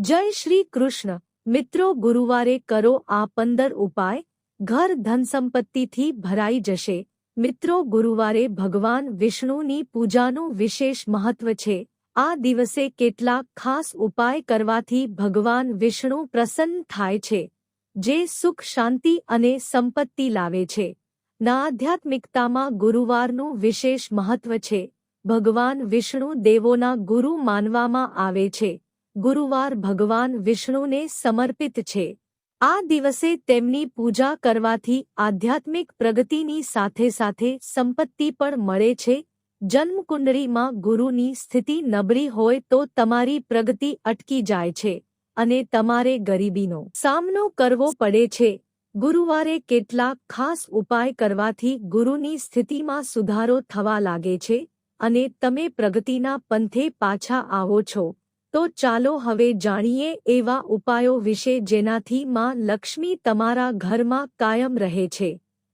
જય શ્રી કૃષ્ણ. મિત્રો, ગુરુવારે કરો આ પંદર ઉપાય. ઘર ધનસંપત્તિથી ભરાઈ જશે. મિત્રો, ગુરુવારે ભગવાન વિષ્ણુની પૂજાનું વિશેષ મહત્વ છે. આ દિવસે કેટલાક ખાસ ઉપાય કરવાથી ભગવાન વિષ્ણુ પ્રસન્ન થાય છે, જે સુખ, શાંતિ અને સંપત્તિ લાવે છે. ના આધ્યાત્મિકતામાં ગુરુવારનું વિશેષ મહત્વ છે. ભગવાન વિષ્ણુ દેવોના ગુરુ માનવામાં આવે છે. ગુરુવાર ભગવાન વિષ્ણુને સમર્પિત છે. આ દિવસે તેમની પૂજા કરવાથી આધ્યાત્મિક પ્રગતિની સાથે સાથે સંપત્તિ પણ મળે છે. જન્મકુંડળીમાં ગુરુની સ્થિતિ નબળી હોય તો તમારી પ્રગતિ અટકી જાય છે અને તમારે ગરીબીનો સામનો કરવો પડે છે. ગુરુવારે કેટલાક ખાસ ઉપાય કરવાથી ગુરુની સ્થિતિમાં સુધારો થવા લાગે છે અને તમે પ્રગતિના પંથે પાછા આવો છો. તો ચાલો હવે જાણીએ એવા ઉપાયો વિશે જેનાથી માં લક્ષ્મી તમારા ઘરમાં કાયમ રહે છે.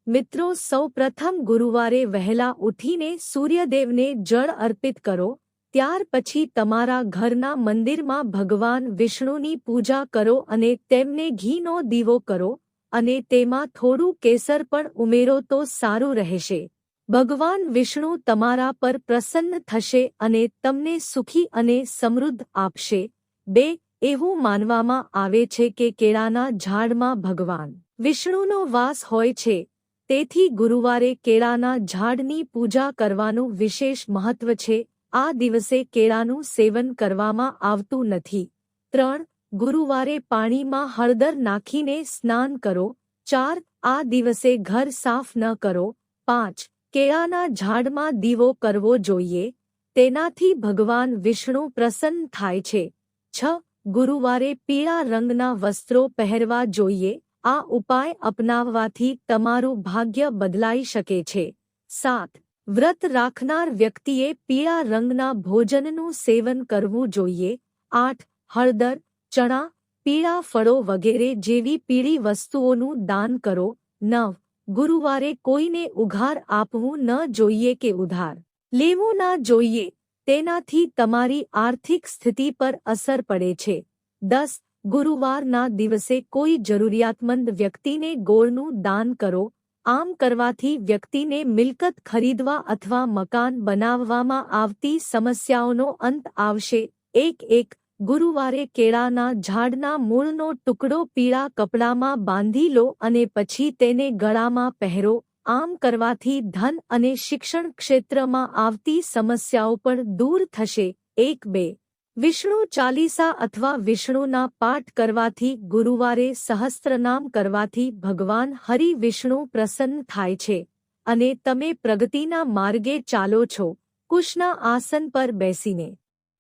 મિત્રો, સૌપ્રથમ ગુરુવારે વહેલા ઉઠીને સૂર્યદેવને જળ અર્પિત કરો, ત્યાર પછી તમારા ઘરના મંદિરમાં ભગવાન વિષ્ણુની પૂજા કરો અને તેમને ઘીનો દીવો કરો અને તેમાં થોડું કેસર પણ ઉમેરો તો સારું રહેશે. ભગવાન વિષ્ણુ તમારા પર પ્રસન્ન થશે અને તમને સુખી અને સમૃદ્ધ આપશે. બે, એવું માનવામાં આવે છે કે કેળાના ઝાડમાં ભગવાન વિષ્ણુનો વાસ હોય છે. તેથી ગુરુવારે કેળાના ઝાડની પૂજા કરવાનું વિશેષ મહત્વ છે. આ દિવસે કેળાનું સેવન કરવામાં આવતું નથી. ત્રણ, ગુરુવારે પાણીમાં હળદર નાખીને સ્નાન કરો. ચાર, આ દિવસે ઘર સાફ ન કરો. પાંચ કેળાના ઝાડમાં દીવો કરવો જોઈએ, તેનાથી ભગવાન વિષ્ણુ પ્રસન્ન થાય છે. છ. ગુરુવારે પીળા રંગના વસ્ત્રો પહેરવા જોઈએ, આ ઉપાય અપનાવવાથી તમારું ભાગ્ય બદલાઈ શકે છે. સાત. વ્રત રાખનાર વ્યક્તિએ પીળા રંગના ભોજનનું સેવન કરવું જોઈએ. આઠ. હળદર, ચણા, પીળા ફળો વગેરે જેવી પીળી વસ્તુઓનું દાન કરો. નવ. ગુરુવારે કોઈને ઉઘાર આપવું ન જોઈએ કે ઉધાર. લેવું ના જોઈએ, તેનાથી તમારી આર્થિક સ્થિતિ પર અસર પડે છે. દસ, ગુરુવારના દિવસે કોઈ જરૂરિયાતમંદ વ્યક્તિને ગોળનું દાન કરો. આમ કરવાથી વ્યક્તિને મિલકત ખરીદવા અથવા મકાન બનાવવામાં આવતી સમસ્યાઓનો અંત આવશે. એક એક ગુરુવારે કેળાના ઝાડના મૂળનો ટુકડો પીળા કપડામાં બાંધી લો અને પછી તેને ગળામાં પહેરો. આમ કરવાથી ધન અને શિક્ષણ ક્ષેત્રમાં આવતી સમસ્યાઓ પણ દૂર થશે. એક બે. વિષ્ણુ ચાલીસા અથવા વિષ્ણુના પાઠ કરવાથી ગુરુવારે સહસ્ત્રનામ કરવાથી ભગવાન હરિ વિષ્ણુ પ્રસન્ન થાય છે. અને તમે પ્રગતિના માર્ગે ચાલો છો. કુશના આસન પર બેસીને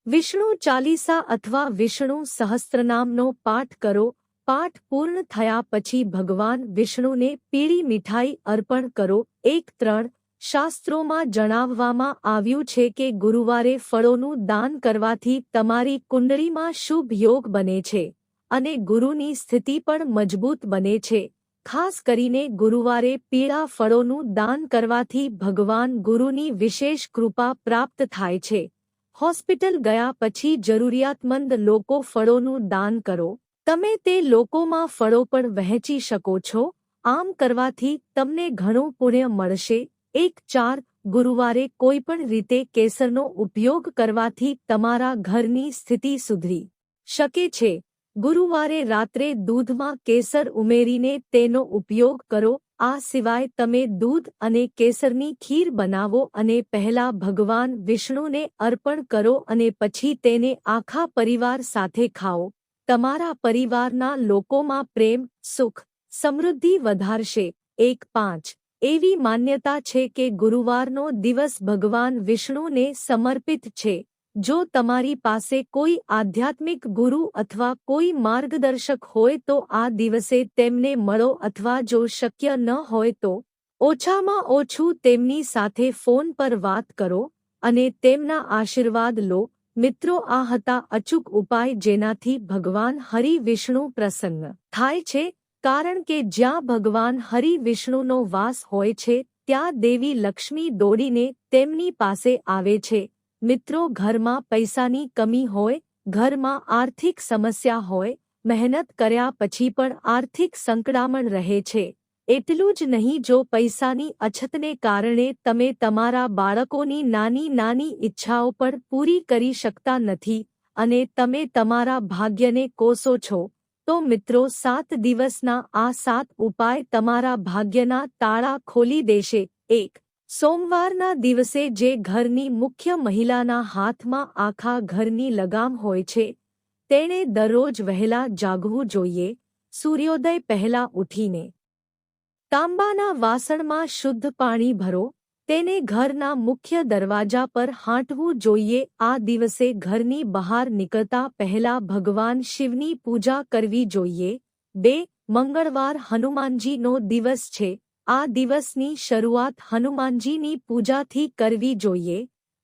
વિષ્ણુ ચાલીસા અથવા વિષ્ણુ સહસ્ત્રનામનો પાઠ કરો. પાઠ પૂર્ણ થયા પછી ભગવાન વિષ્ણુને પીળી મીઠાઈ અર્પણ કરો. એક ત્રણ, શાસ્ત્રોમાં જણાવવામાં આવ્યું છે કે ગુરુવારે ફળોનું દાન કરવાથી તમારી કુંડળીમાં શુભ યોગ બને છે અને ગુરુની સ્થિતિ પણ મજબૂત બને છે. ખાસ કરીને ગુરુવારે પીળા ફળોનું દાન કરવાથી ભગવાન ગુરુની વિશેષ કૃપા પ્રાપ્ત થાય છે. હોસ્પિટલ ગયા પછી જરૂરિયાતમંદ લોકો ફળોનું દાન કરો. તમે તે લોકોમાં ફળો પણ વહેંચી શકો છો. આમ કરવાથી તમને ઘણું પુણ્ય મળશે. એક ચાર, ગુરુવારે કોઈપણ રીતે કેસરનો ઉપયોગ કરવાથી તમારા ઘરની સ્થિતિ સુધરી શકે છે. ગુરુવારે રાત્રે દૂધમાં કેસર ઉમેરીને તેનો ઉપયોગ કરો. આ સિવાય તમે દૂધ અને કેસરની ખીર બનાવો અને પહેલા ભગવાન વિષ્ણુને અર્પણ કરો અને પછી તેને આખા પરિવાર સાથે ખાઓ. તમારા પરિવારના લોકોમાં પ્રેમ, સુખ, સમૃદ્ધિ વધારશે. એક પાંચ. એવી માન્યતા છે કે ગુરુવારનો દિવસ ભગવાન વિષ્ણુને સમર્પિત છે. જો તમારી પાસે કોઈ આધ્યાત્મિક ગુરુ અથવા કોઈ માર્ગદર્શક હોય તો આ દિવસે તેમને મળો અથવા જો શક્ય ન હોય તો ઓછામાં ઓછું તેમની સાથે ફોન પર વાત કરો અને તેમના આશીર્વાદ લો. મિત્રો, આ હતા અચૂક ઉપાય જેનાથી ભગવાન હરિ વિષ્ણુ પ્રસન્ન થાય છે. કારણ કે જ્યાં ભગવાન હરિ વિષ્ણુનો વાસ હોય છે, ત્યાં દેવી લક્ષ્મી દોડીને તેમની પાસે આવે છે. મિત્રો ઘરમાં પૈસાની કમી હોય, ઘરમાં આર્થિક સમસ્યા હોય, મહેનત કર્યા પછી પણ આર્થિક સંકડામણ રહે છે. એટલું જ નહીં જો પૈસાની અછતને કારણે તમે તમારા બાળકોની નાની નાની ઈચ્છાઓ પણ પૂરી કરી શકતા નથી અને તમે તમારા ભાગ્યને કોસો છો, તો મિત્રો સાત દિવસના આ સાત ઉપાય તમારા ભાગ્યના તાળા ખોલી દેશે. એક સોમવારના દિવસે જે ઘરની મુખ્ય મહિલાના હાથમાં આખા ઘરની લગામ હોય છે, તેણે દરરોજ વહેલા જાગવું જોઈએ, સૂર્યોદય પહેલા ઉઠીને. તાંબાના વાસણમાં શુદ્ધ પાણી ભરો, તેને ઘરના મુખ્ય દરવાજા પર હાંટવું જોઈએ, આ દિવસે ઘરની બહાર નીકળતા પહેલા ભગવાન શિવની પૂજા કરવી જોઈએ, બે મંગળવાર હનુમાનજીનો દિવસ છે આ દિવસની શરૂઆત હનુમાનજીની પૂજાથી કરવી જોઈએ.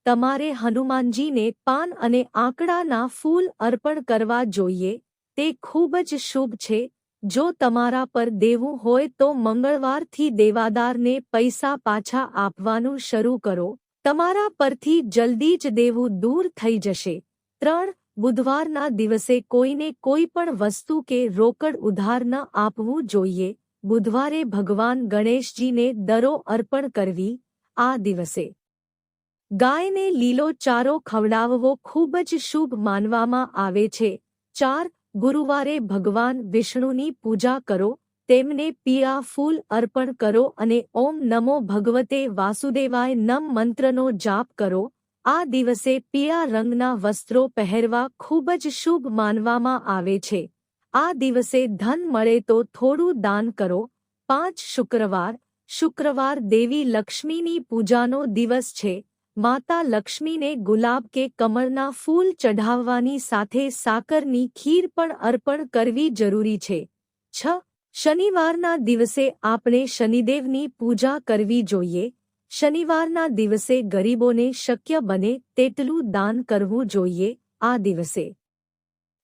તમારે હનુમાનજીને પાન અને આંકડાના ફૂલ અર્પણ કરવા જોઈએ. તે ખૂબ જ શુભ છે. જો તમારા પર દેવું હોય તો મંગળવારથી દેવાદારને પૈસા પાછા આપવાનું શરૂ કરો. તમારા પરથી જલ્દી જ દેવું દૂર થઈ જશે. ત્રણ, બુધવારના દિવસે કોઈને કોઈ પણ વસ્તુ કે રોકડ ઉધાર ન આપવું જોઈએ. બુધવારે ભગવાન ગણેશજીને દરો અર્પણ કરવી આ દિવસે. ગાયને લીલો ચારો ખવડાવવો ખૂબ જ શુભ માનવામાં આવે છે. ચાર, ગુરુવારે ભગવાન વિષ્ણુની પૂજા કરો, તેમને પીળા ફૂલ અર્પણ કરો અને ઓમ નમો ભગવતે વાસુદેવાય નમ મંત્રનો જાપ કરો. આ દિવસે પીળા રંગના વસ્ત્રો પહેરવા ખૂબ જ શુભ માનવામાં આવે છે. આ દિવસે ધન મળે તો થોડું દાન કરો. પાંચ શુક્રવાર. શુક્રવાર દેવી લક્ષ્મીની પૂજાનો દિવસ છે. માતા લક્ષ્મીને ગુલાબ કે કમળના ફૂલ ચઢાવવાની સાથે સાકરની ખીર પણ અર્પણ કરવી જરૂરી છે. છ. શનિવારના દિવસે આપણે શનિદેવની પૂજા કરવી જોઈએ. શનિવારના દિવસે ગરીબોને શક્ય બને તેટલું દાન કરવું જોઈએ આ દિવસે.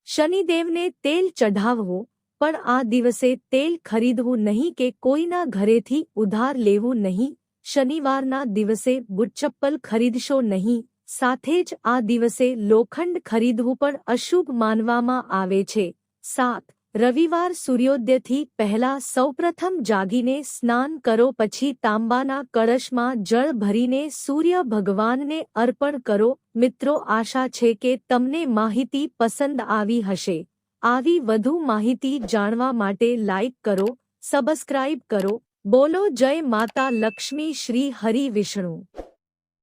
શનિદેવને તેલ ચઢાવવું, પણ આ દિવસે તેલ ખરીદવું નહીં કે કોઈના ઘરેથી ઉધાર લેવું નહીં. શનિવારના દિવસે બુટચપ્પલ ખરીદશો નહીં. સાથે જ આ દિવસે લોખંડ ખરીદવું પણ અશુભ માનવામાં આવે છે. સાત રવિવાર સૂર્યોદયથી પહેલા સૌપ્રથમ જાગીને સ્નાન કરો, પછી તાંબાના કળશમાં જળ ભરીને સૂર્ય ભગવાનને અર્પણ કરો. મિત્રો, આશા છે કે તમને માહિતી પસંદ આવી હશે. આવી વધુ માહિતી જાણવા માટે લાઇક કરો, સબસ્ક્રાઇબ કરો. બોલો, જય માતા લક્ષ્મી શ્રી હરિ વિષ્ણુ.